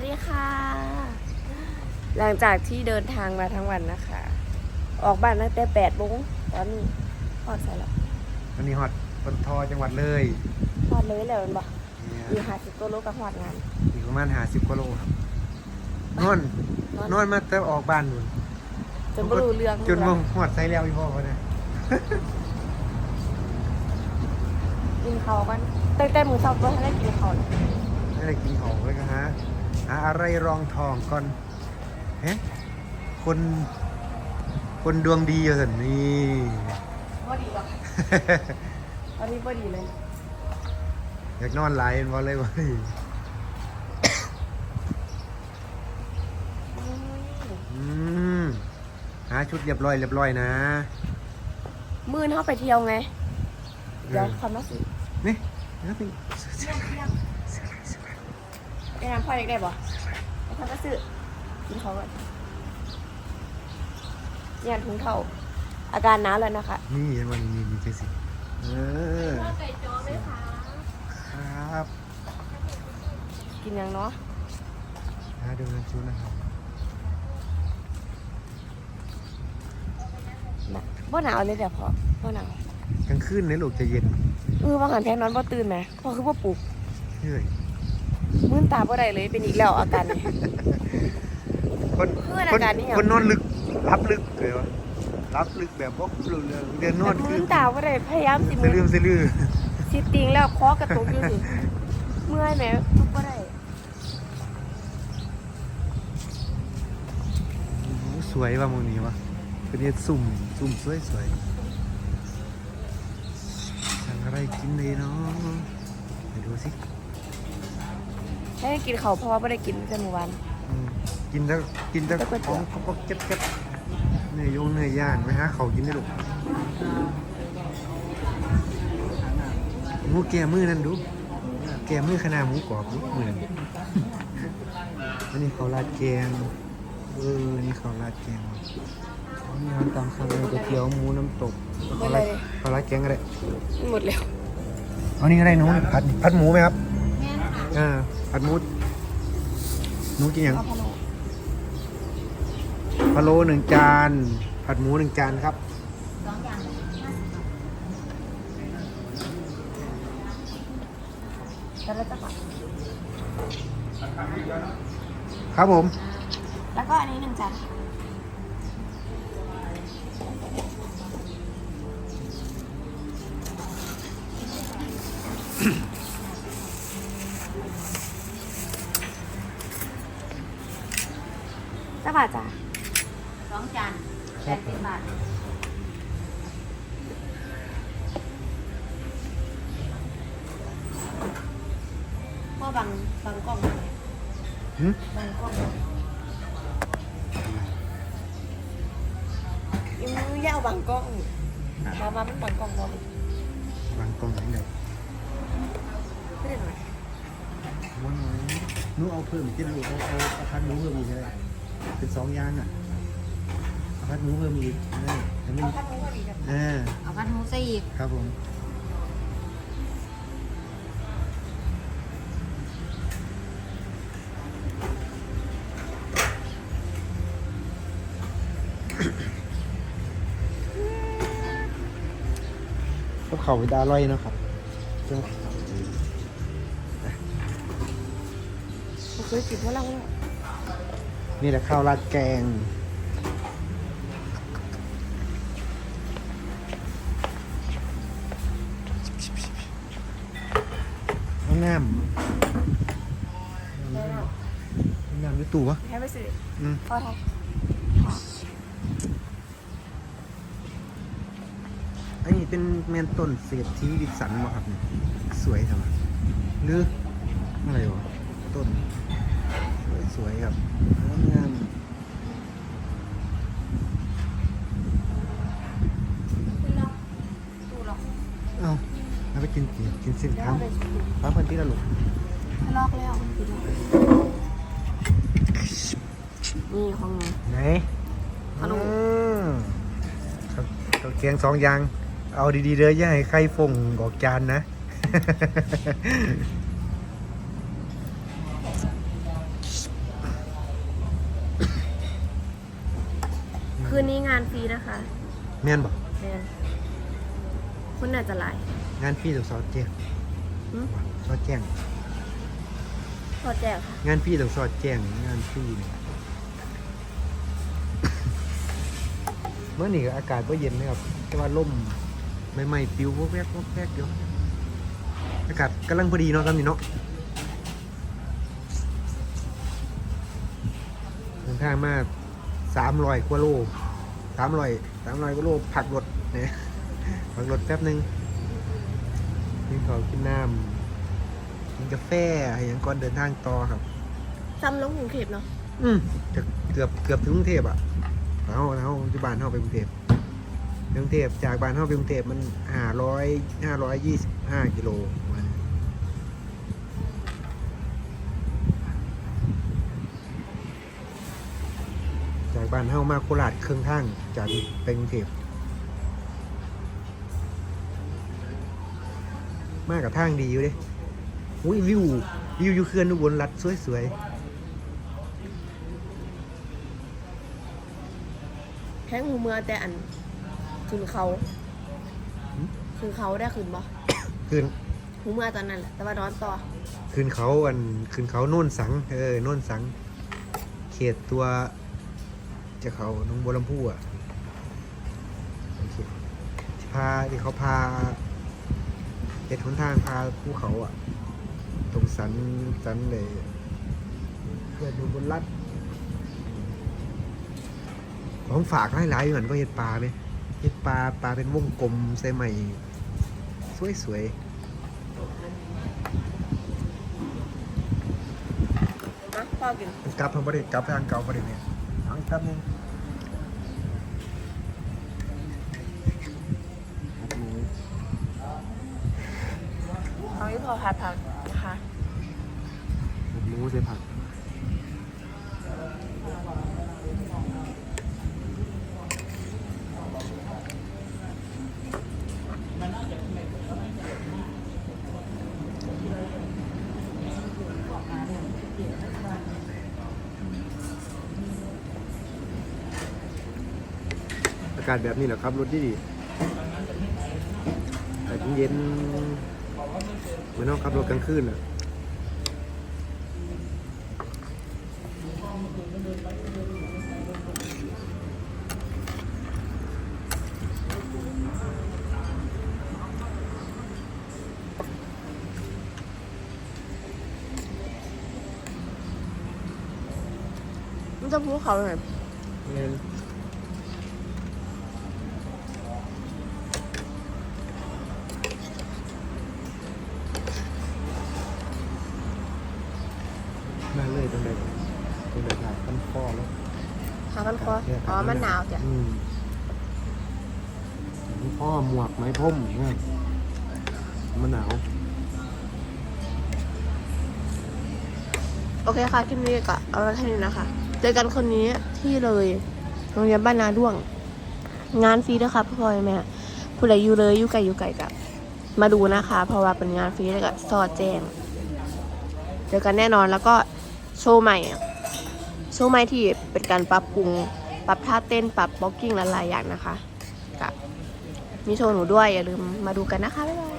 วัสดีค่ะ หลังจากที่เดินทางมาทั้งวันนะคะ ออกบ้านตั้งแต่แปดโมงตอนนี้พอดใส่แล้ววันนี้ฮอดปตทจังหวัดเลยพอดเลยแล้วแมันบอกเนี่ยอยู่หาสิบตัวโลกับหอดงาน อีกประมาณหาสิบกิโลครับนอนนอนมาแต่ออกบ้านนู่นจนไม่รู้เรื่องจนมองหอดไซแล้วอีพ่อเขาเนี่ยกินเขาวกันตั้งแต่มือเช้าก็ให้ได้กินเขาวเลย ไม่ได้กินของเลยก็ฮะหา อะไรรองทองก่อนเฮ้คน คนดวงดีอยู่สันนี่พอดีหรอกตอนนี้พอดีเลย อยากนอนหลายวันเลยวันนี้อุ้ยอืมหาชุดเรียบร้อยเรียบร้อยนะ มื่นเขาไปเที่ยวไง เดี๋ยวเออความรู้สึกนี่นี่ สิไปน้ำพ่อเด็กได้บ่ไปทำกระสือกินเขาก่อนเนี่ยถุงเท่า อาการหน้าแล้วนะคะ นี่เห็นวันนี้มีเจสิเออไก่จ้อไหมคะครับ กินยังเนาะหาดูนะชุดนะครับน่ะบ่หนาวเลยเดี๋ยวพอบ่หนาวกลางคืนในลูกจะเย็นเออบางหันแพงนอนบ่ตื่นไหมพอคือบ่ปลุกเฮ้ย มื้นตาบ่ได้เลยเป็นอีกแล้วอาการนี้ คนเพื่อนคนอาการนี่หยังคนนอนลึกรับลึกเลยวะรับลึกแบบบอกรู้เรื่องเดินนอนคืมื้อนตาบ่ได้พยายามสิสมื้ลืมสลือสิติงแล้วคอกระตุกอยู่สิเมื่อยไหมลุกบ่ได้โอ้โหสวยว่ะมึงนี้วะเป็นเฮ็ดสุ่มสุ่มสวยสวยสั่งอะไรกินเลยเนาะไปดูสิ ให้กินข้าวเพราะว่าบ่ได้กินแต่เมื่อวานอืมกินแล้วกินแล้วแล้วก็ของเขาก็เก็บเก็บเนื้อยงเนื้อย่างไปหาเขากินได้ลูกหมูแก่มือนั่นดู แกมือขนาดหมูกรอบลูกมือนั่นอันนี้เขาราดแกงเออนี่เขาราดแกงอันนี้ร้านตามสั่งเลยก๋วยเตี๋ยวหมูน้ำตกเขาราดเขาราดแกงอะไรหมดแล้วอันนี้อะไรหนูผัดผัดหมูไหมครับ อ่าผัดหมูหนูกินยังเอาพะโล้พะโล้หนึ่งจาน ผัดหมูหนึ่งจานครับแล้วเราจะปัดครับผม แล้วก็อันนี้หนึ่งจาน จ้าบาทจ้ะสองจานแปดสิบบาทพ่อบังบังกล้องหน่อยหึบังกล้องหน่อยยังมือยาวบังกล้องมามามันบังกล้องเราวางกล้องไหนเดี๋ยวไม่ได้หน่อยม้วนน้อยหนูเอาเพิ่มอีกทีละลูกเอาเอาเอาผัดหมูเพิ่มอีกเลย เป็นสองอย่างอะเอาผัดหมูเพิ่มอีกเออให้มันเอาพัดรู้ว่าดีกันเออเอาพันหมูใส่อีกครับผมก็เขาไปดาอร่อยเนาะครับเครื่องผมเคยกินเพราะเราเนี่ยนี่แหละข้าวราดแกงเอาน้ำเอาน้ำในตู้วะ ให้ไปซื้ออืมพ่อทองอันนี้เป็นแมนต้นเศรษฐีวิสันมาครับเนี่ยสวยทำไมหรืออะไรวะ ต้น สวยสวยครับ Kinsin kan? Apa nanti lalu? Lok leo. นี่ของหนไหนฮัลโหล อืมครับข้าวงสองอย่าง เอาดีๆเลยอย่าให้ไข่ฟงออกจานนะ คืนนี้งานฟรีนะคะ แม่นบอกแมนคุณน่าจะหลาย งานฟรีต้องสอดแจ้งหึสอดแจ้ง พอแจกค่ะงานฟรีต้องสอดแจ้งงานฟรีเนี่ยเมื่อนี่ก็อากาศก็เย็นนะครับแต่ว่าลมใหม่ๆปิววกแวกวกแวกอยู่อากาศกำลังพอดีเนาะตอนนี้เนาะเดินทางมาสามร้อยกว่าโลสามร้อยสามร้อยกว่าโลผักรถเนี่ยผักรถแป๊บหนึง กินข้าวกินน้ำกินกาแฟอะไรอย่างก่อนเดินทางต่อครับ ซ้ำลงกรุงเทพเนาะอืมจะเกือบเกือบถึงกรุงเทพอะเอาเอาที่บ้านเฮาไปกรุงเทพกรุงเทพจากบ้านเฮาไปกรุงเทพมันห้าร้อยห้าร้อยยี่สิบห้ากิโลประมาณนั้นจากบ้านเฮามาโคราชเครื่องทางจากนี้ไปกรุงเทพ มากกับทางดีอยู่เด้อุ้ยวิววิวอยู่เขื่อนอุบลรัฐสวยๆแห้งหูเมือแต่อันขึ้นเขาหึขึ้นเขาได้ขึ้นบ่คืนหูเมือตอนนั้นแหละแต่ว่านอนต่อคืนเขาอันคืนเขาโน่นสัง เออโน่นสัง เขตตัวจะเขาหน้องบัวลำพูอะโอเคที่พาที่เขาพา เหตุหนทางพาภูเขาอะ ตรงสันสันเลยเพื่อดูบนลัดของฝากหลายๆเหมือนก็เห็ดปลาไหมเห็ดปลาปลาเป็นวงกลมใส่ใหม่สวยๆนะพ่อกินกลับทางบริกลับทางเก่าบริเนี่ยเอาอีกแป๊บนึง อาที่พอพัดพักนะคะหมูใส่ผักอากาศแบบนี้แหละครับรถดีดีแต่เย็น ๆเหมือนเราขับรถกลางคืนอะมันจะพูดเขาหน่อย เงินมาเลยตรงไหนตรงไหนถ่ายขั้นข้อแล้ว หากันคออ๋อมันหนาวจ้ะอืมขั้นข้อหมวกไม้พรมเนี่ยมันหนาว โอเคค่ะคลิปนี้ก็เอาไว้แค่นี้นะคะ เจอกันคนนี้ที่เลยโรงเรียนบ้านนาด้วง งานฟรีด้วยค่ะพ่อพ่อแม่ผู้ใดอยู่เลยอยู่ไกลอยู่ไกลกับมาดูนะคะ เพราะว่าเป็นงานฟรีแล้วก็สอดแจ้งเจอกันแน่นอนแล้วก็โชว์ใหม่อะ โชว์ไม้ที่เป็นการปรับปรุง ปรับท่าเต้นปรับบล็อกกิ้งหลายๆอย่างนะคะกับมีโชว์หนูด้วยอย่าลืมมาดูกันนะคะบ๊ายบาย